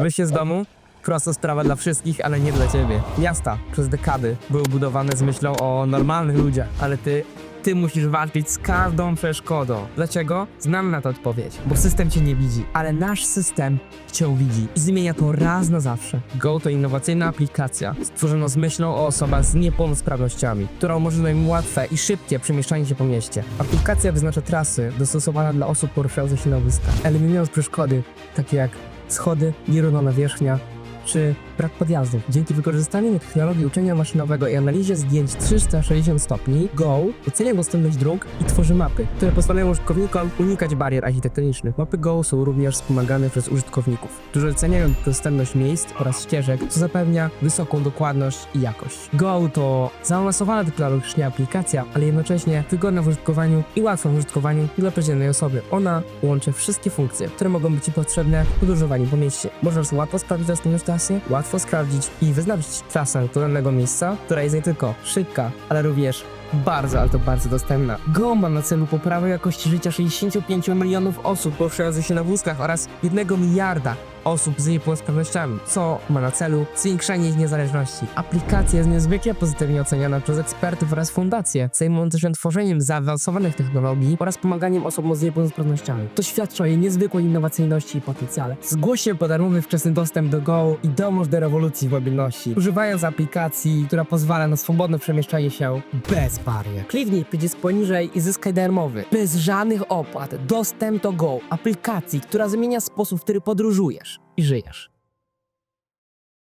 Wyjście z domu? Prosta sprawa dla wszystkich, ale nie dla ciebie. Miasta przez dekady były budowane z myślą o normalnych ludziach, ale ty, ty musisz walczyć z każdą przeszkodą. Dlaczego? Znam na to odpowiedź. Bo system cię nie widzi, ale nasz system cię widzi i zmienia to raz na zawsze. Go to innowacyjna aplikacja stworzona z myślą o osobach z niepełnosprawnościami, która umożliwia im łatwe i szybkie przemieszczanie się po mieście. Aplikacja wyznacza trasy dostosowane dla osób poruszających się na wózkach, eliminując przeszkody takie jak schody, nierówna nawierzchnia, czy brak podjazdów. Dzięki wykorzystaniu technologii uczenia maszynowego i analizie zdjęć 360 stopni, Go ocenia dostępność dróg i tworzy mapy, które pozwalają użytkownikom unikać barier architektonicznych. Mapy Go są również wspomagane przez użytkowników, którzy oceniają dostępność miejsc oraz ścieżek, co zapewnia wysoką dokładność i jakość. Go to zaawansowana technologicznie aplikacja, ale jednocześnie wygodna w użytkowaniu i łatwa w użytkowaniu dla przeciętnej osoby. Ona łączy wszystkie funkcje, które mogą być potrzebne w podróżowaniu po mieście. Możesz łatwo sprawdzić dostępność łatwo sprawdzić i wyznaczyć trasę do danego miejsca, która jest nie tylko szybka, ale również bardzo, ale to bardzo dostępna. Go ma na celu poprawę jakości życia 65 milionów osób poruszających się na wózkach oraz 1 miliarda osób z niepełnosprawnościami, co ma na celu zwiększenie ich niezależności. Aplikacja jest niezwykle pozytywnie oceniana przez ekspertów oraz fundacje zajmujące się tworzeniem zaawansowanych technologii oraz pomaganiem osobom z niepełnosprawnościami. To świadczy o jej niezwykłej innowacyjności i potencjale. Zgłoś się darmowy wczesny dostęp do Go i dołącz do rewolucji w mobilności, używając aplikacji, która pozwala na swobodne przemieszczanie się bez barier. Kliknij przycisk poniżej i zyskaj darmowy, bez żadnych opłat, dostęp do Go, aplikacji, która zmienia sposób, w który podróżujesz i żyjesz.